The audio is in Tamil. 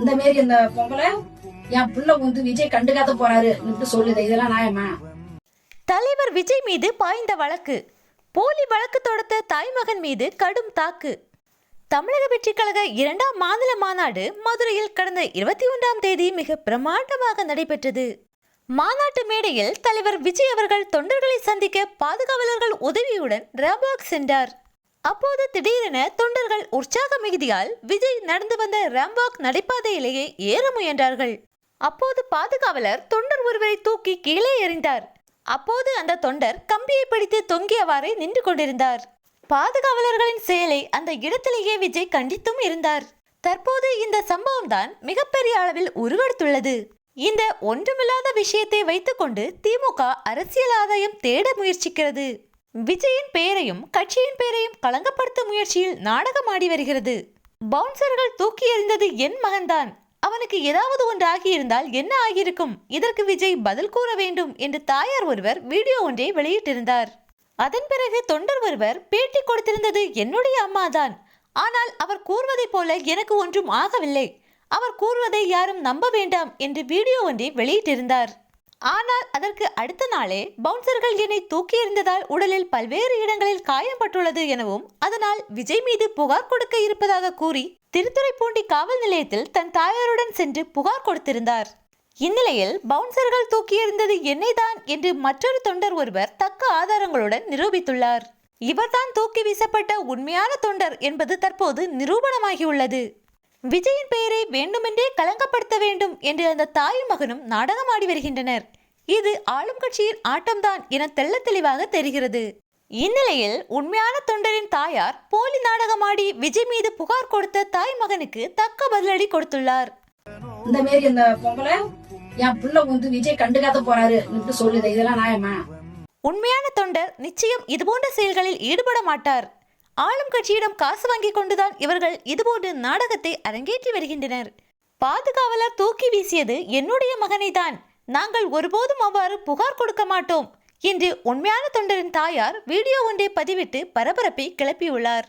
இந்த மாரி இந்த பொம்பளை என் புள்ள வந்து விஜய் கண்டுக்காத போறாரு சொல்லுது. இதெல்லாம் நியாயமா? தலைவர் விஜய் மீது பாய்ந்த வழக்கு. போலி வழக்கு தொடுத்த தாய்மகன் மீது கடும் தாக்கு. தமிழக வெற்றி கழக இரண்டாம் மாநில மாநாடு மதுரையில் கடந்த இருபத்தி ஒன்றாம் தேதி மிக பிரமாண்டமாக நடைபெற்றது. மாநாட்டு மேடையில் தலைவர் விஜய் அவர்கள் தொண்டர்களை சந்திக்க பாதுகாவலர்கள் உதவியுடன் ரபாக் சென்றார். அப்போது திடீரென தொண்டர்கள் உற்சாக மிகுதியால் விஜய் நடந்து வந்த ராம்பாக் நடைபாதையிலேயே ஏற முயன்றார்கள். அப்போது பாதுகாவலர் தொண்டர் ஒருவரை தூக்கி கீழே எறிந்தார். அப்போது அந்த தொண்டர் கம்பியை பிடித்து தொங்கியவாறே நின்று கொண்டிருந்தார். பாதுகாவலர்களின் செயலை அந்த இடத்திலேயே விஜய் கண்டித்தும் இருந்தார். தற்போது இந்த சம்பவம் தான் மிகப்பெரிய அளவில் உருவெடுத்துள்ளது. இந்த ஒன்றுமில்லாத விஷயத்தை வைத்துக்கொண்டு திமுக அரசியல் ஆதாயம் தேட முயற்சிக்கிறது. விஜயின் பெயரையும் கட்சியின் பெயரையும் களங்கப்படுத்தும் முயற்சியில் நாடகமாடி வருகிறது. பவுன்சர்கள் தூக்கி எறிந்தது என் மகன்தான். அவனுக்கு ஏதாவது ஒன்று ஆகியிருந்தால் என்ன ஆகியிருக்கும்? இதற்கு விஜய் பதில் கூற வேண்டும் என்று தாயார் ஒருவர் வீடியோ ஒன்றை வெளியிட்டிருந்தார். அதன் பிறகு தொண்டர் ஒருவர் பேட்டி கொடுத்திருந்தது என்னுடைய அம்மாதான். ஆனால் அவர் கூறுவதைப் போல எனக்கு ஒன்றும் ஆகவில்லை. அவர் கூறுவதை யாரும் நம்ப வேண்டாம் என்று வீடியோ ஒன்றை வெளியிட்டிருந்தார். ஆனால் அதற்கு அடுத்த நாளே பவுன்சர்கள் என்னை தூக்கி எறிந்ததால் உடலில் பல்வேறு இடங்களில் காயம்பட்டுள்ளது எனவும் அதனால் விஜய் மீது புகார் கொடுக்க இருப்பதாக கூறி திருத்துறைப்பூண்டி காவல் நிலையத்தில் தன் தாயாருடன் சென்று புகார் கொடுத்திருந்தார். இந்நிலையில் பவுன்சர்கள் தூக்கி எறிந்தது என்னைதான் என்று மற்றொரு தொண்டர் ஒருவர் தக்க ஆதாரங்களுடன் நிரூபித்துள்ளார். இவர்தான் தூக்கி வீசப்பட்ட உண்மையான தொண்டர் என்பது தற்போது நிரூபணமாகியுள்ளது. விஜயின் பெயரை வேண்டுமென்றே களங்கப்படுத்த வேண்டும் என்று அந்த தாயும் மகனும் நாடகமாடி வருகின்றனர். இது ஆளும் கட்சியின் ஆட்டம்தான் என தெள்ளத் தெளிவாக தெரிகிறது. இந்நிலையில் உண்மையான தொண்டரின் தாயார் போலி நாடகமாடி விஜய் மீது புகார் கொடுத்த தாய் மகனுக்கு தக்க பதிலடி கொடுத்துள்ளார். இந்த மாரி இந்த பொம்பளை என் புள்ள வந்து விஜய் கண்டுக்காத போறாரு சொல்லுது. இதெல்லாம் நியாயமா? உண்மையான தொண்டர் நிச்சயம் இதுபோன்ற செயல்களில் ஈடுபட மாட்டார். ஆளும் கட்சியிடம் காசு வாங்கி கொண்டுதான் இவர்கள் இதுபோன்ற நாடகத்தை அரங்கேற்றி வருகின்றனர். பாதுகாவலர் தூக்கி வீசியது என்னுடைய மகனை தான் நாங்கள் ஒருபோதும் அவ்வாறு புகார் கொடுக்க மாட்டோம். என்று உண்மையான தொண்டரின் தாயார் வீடியோ ஒன்றை பதிவிட்டு பரபரப்பை கிளப்பியுள்ளார்.